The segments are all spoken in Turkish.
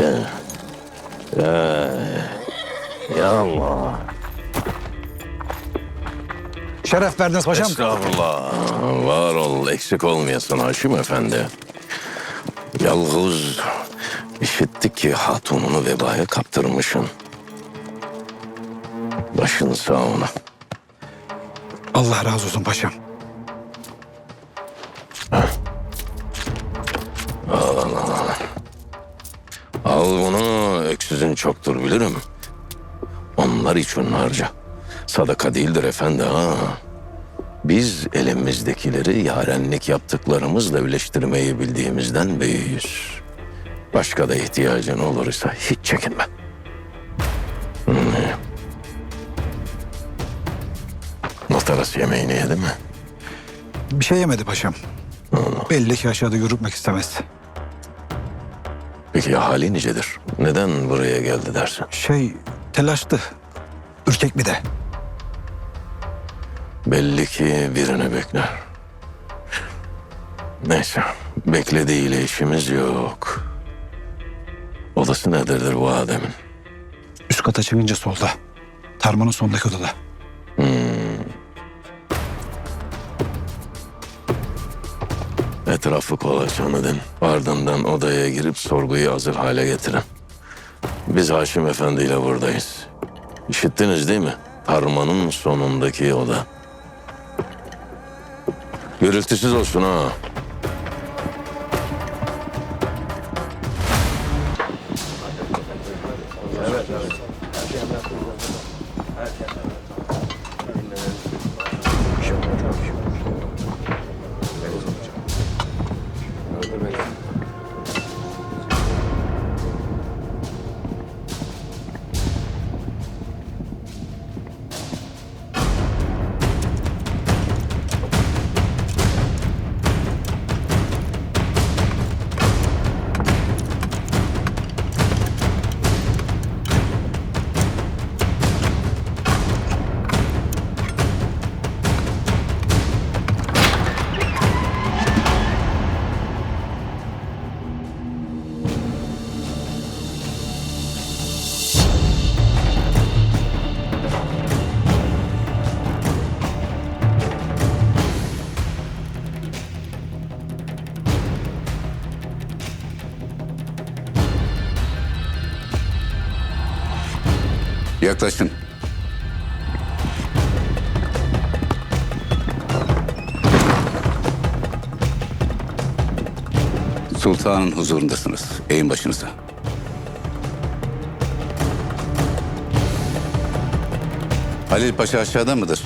neyse. Ya, ya Allah. Şeref verdiniz paşam. Estağfurullah. Var ol, eksik olmayasın Haşim Efendi. Yalnız işittik ki hatununu vebaya kaptırmışsın. Başın sağ ona. Allah razı olsun paşam. Al bunu, öksüzün çoktur bilirim. Onlar için harca. Sadaka değildir efendi ha. Biz elimizdekileri yarenlik yaptıklarımızla birleştirmeyi bildiğimizden büyüğüz. Başka da ihtiyacın olursa hiç çekinme. Hmm. Notaras yemeğini yedi mi? Bir şey yemedi paşam. Belli ki aşağıda yürütmek istemez. Peki ya hali nicedir? Neden buraya geldi dersin? Şey telaştı. Ürkek bir de. Belli ki birini bekler. Neyse, beklediğiyle işimiz yok. Odası nerededir bu Adem'in? Üst kata çıkınca solda. Tarmanın sondaki odada. Etrafı kolaçan edin. Ardından odaya girip sorguyu hazır hale getirin. Biz Haşim Efendi ile buradayız. İşittiniz değil mi? Tarmanın sonundaki oda. Gürültüsüz olsun ha. Anladım. Yaklaşın. Sultanın huzurundasınız. Eğin başınıza. Halil Paşa aşağıda mıdır?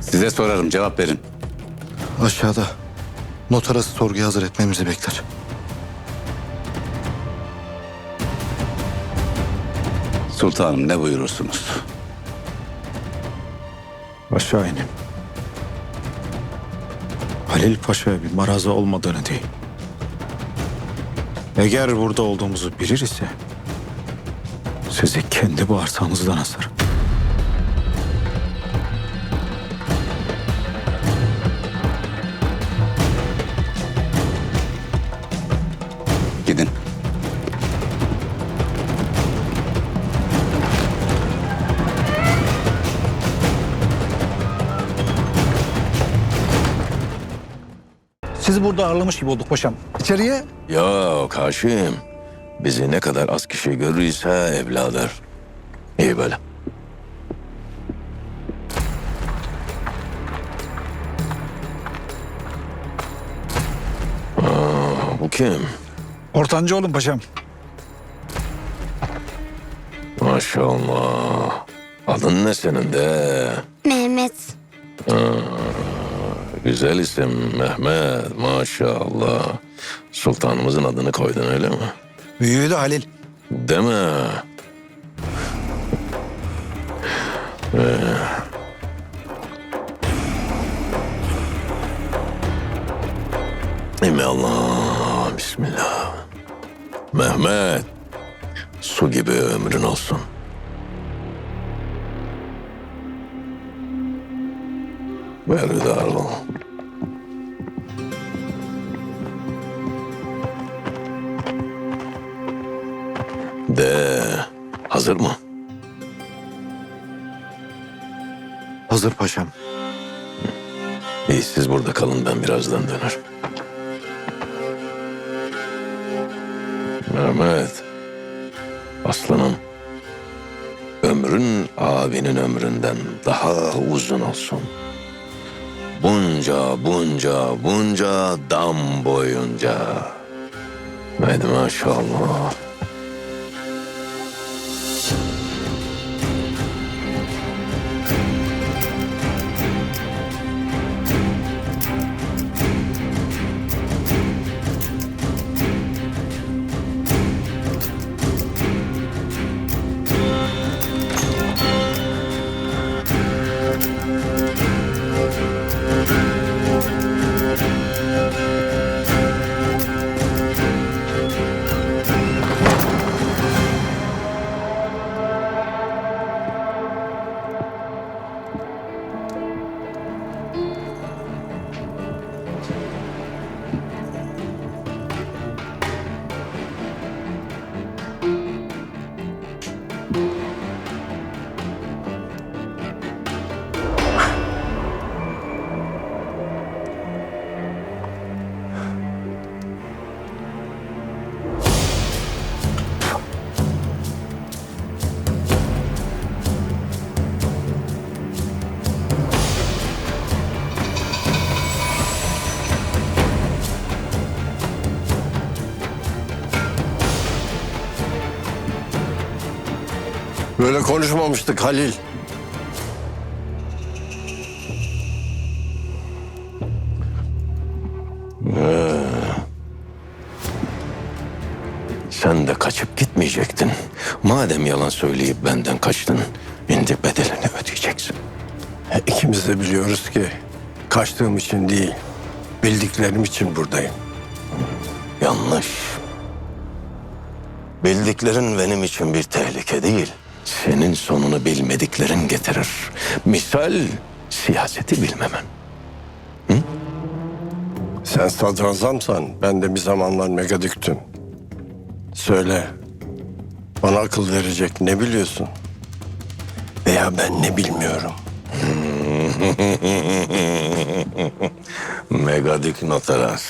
Size sorarım cevap verin. Aşağıda. Notarası sorguya hazır etmemizi bekler. Sultanım ne buyurursunuz? Aşağı ineyim. Halil Paşa'ya bir maraza olmadığını değil. Eğer burada olduğumuzu bilir ise sizi kendi bağırsağınızdan asar. Sizi burada ağırlamış gibi olduk paşam. İçeriye Yok Haşim. Bizi ne kadar az kişi görürse evladır. İyi böyle. Aa, bu kim? ortancı olun paşam. Maşallah. Adın ne senin de? Mehmet. Güzel isim Mehmet. Maşallah. Sultanımızın adını koydun öyle mi? Büyüğü de Halil. Deme. Ee, Allah, Bismillah. Mehmet, su gibi ömrün olsun. Berhudar ol. Hazır mı? Hazır paşam. İyi siz burada kalın ben birazdan dönerim. Mehmet. Aslanım. Ömrün abinin ömründen daha uzun olsun. Bunca bunca bunca dam boyunca. Haydi maşallah. Böyle konuşmamıştık Halil. Sen de kaçıp gitmeyecektin. Madem yalan söyleyip benden kaçtın, şimdi bedelini ödeyeceksin. İkimiz de biliyoruz ki kaçtığım için değil, bildiklerim için buradayım. Yanlış. Bildiklerin benim için bir tehlike değil. Senin sonunu bilmediklerin getirir. Misal siyaseti bilmemen. Sen sadrazamsan ben de bir zamanlar megadüktüm. Söyle, bana akıl verecek ne biliyorsun? Veya ben ne bilmiyorum. Megadik Notaras.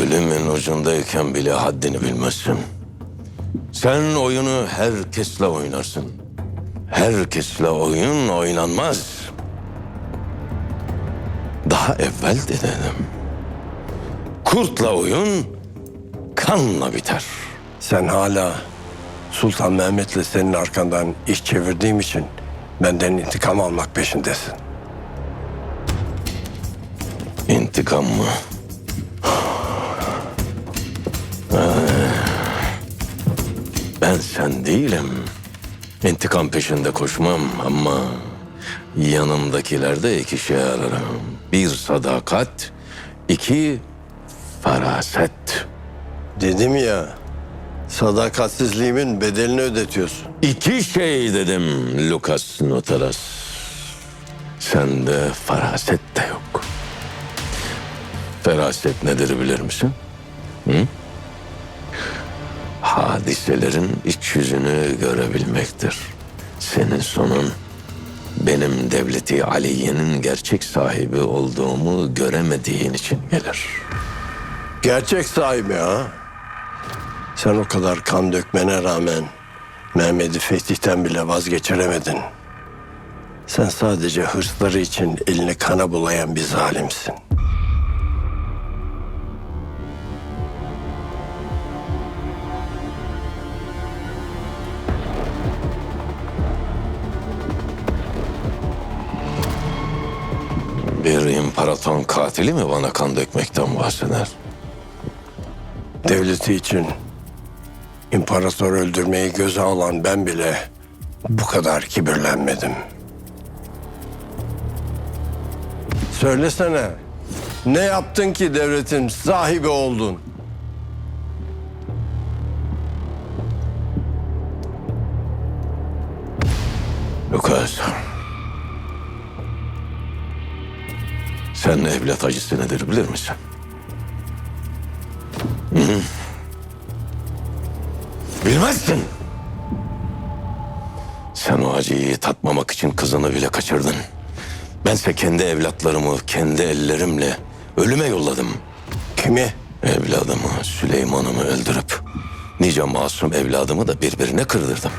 Ölümün ucundayken bile haddini bilmezsin. Sen oyunu herkesle oynarsın. Herkesle oyun oynanmaz. Daha evvel de dedim. Kurtla oyun kanla biter. Sen hala Sultan Mehmet'le senin arkandan iş çevirdiğim için benden intikam almak peşindesin. İntikam mı? Ben sen değilim. İntikam peşinde koşmam ama yanımdakilerde iki şey ararım. Bir sadakat, iki faraset. Dedim ya, sadakatsizliğimin bedelini ödetiyorsun. İki şey dedim Lucas Notaras. Sende faraset de yok. Feraset nedir bilir misin? Hı? Hadiselerin iç yüzünü görebilmektir. Senin sonun benim devleti Aliye'nin gerçek sahibi olduğumu göremediğin için gelir. Gerçek sahibi ha. Sen o kadar kan dökmene rağmen Mehmet'i fetihten bile vazgeçiremedin. Sen sadece hırsları için elini kana bulayan bir zalimsin. Bir imparaton katili mi bana kan dökmekten bahseder? Devleti için imparator öldürmeyi göze alan ben bile bu kadar kibirlenmedim. Söylesene, ne yaptın ki devletin sahibi oldun? Lucas. Sen evlat acısı nedir bilir misin? Hı? Bilmezsin. Sen o acıyı tatmamak için kızını bile kaçırdın. Bense kendi evlatlarımı kendi ellerimle ölüme yolladım. Kimi? Evladımı, Süleyman'ımı öldürüp nice masum evladımı da birbirine kırdırdım.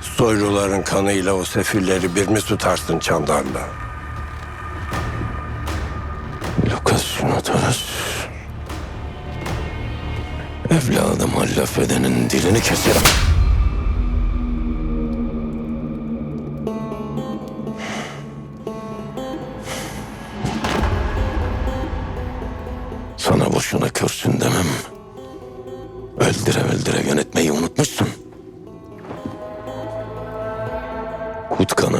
Soyluların kanıyla o sefilleri bir mi tutarsın Çandarlı? Lucas Notaras. Evladıma laf edenin dilini keserim. Sana boşuna körsün demem. Öldüre öldüre yönetmeyi unutmuşsun. Kutkana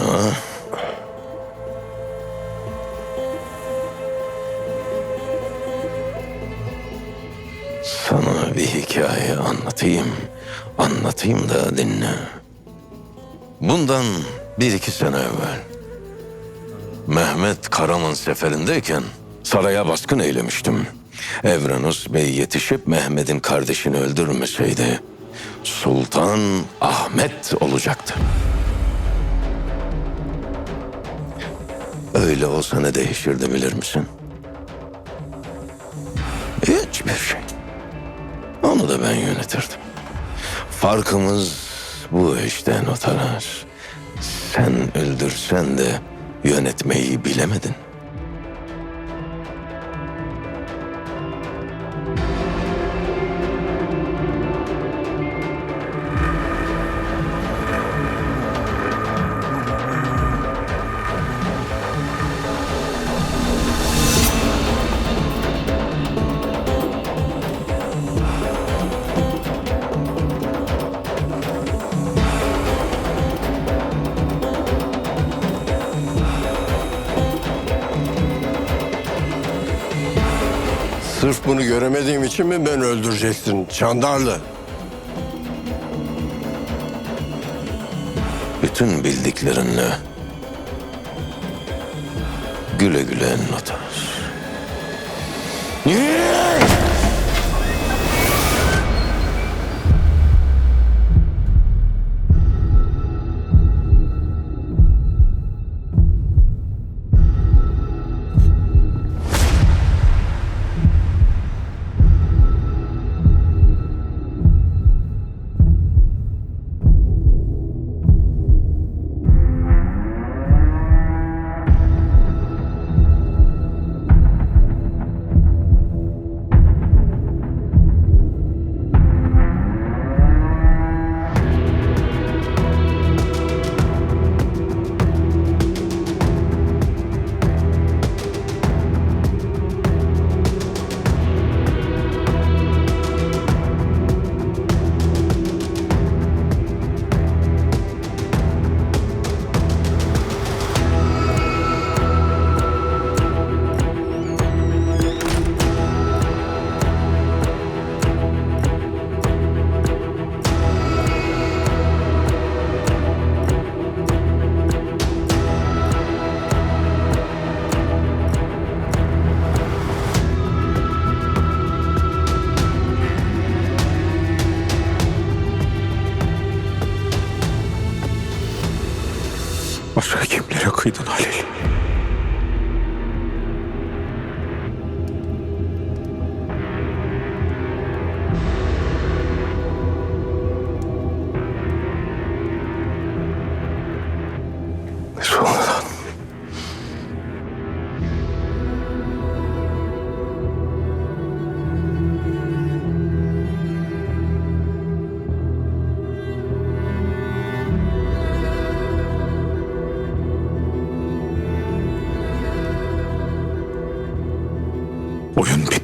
anlatayım. Anlatayım da dinle. Bundan bir iki sene evvel Mehmet Karaman seferindeyken saraya baskın eylemiştim. Evrenus Bey yetişip Mehmet'in kardeşini öldürmeseydi Sultan Ahmet olacaktı. Öyle olsa ne değişirdi bilir misin? Farkımız bu işte notarar. Sen öldürsen de yönetmeyi bilemedin. Bunu göremediğim için mi beni öldüreceksin Çandarlı? Bütün bildiklerinle güle güle notarar. Başka kimlere kıydın Halil? Oyun bitti.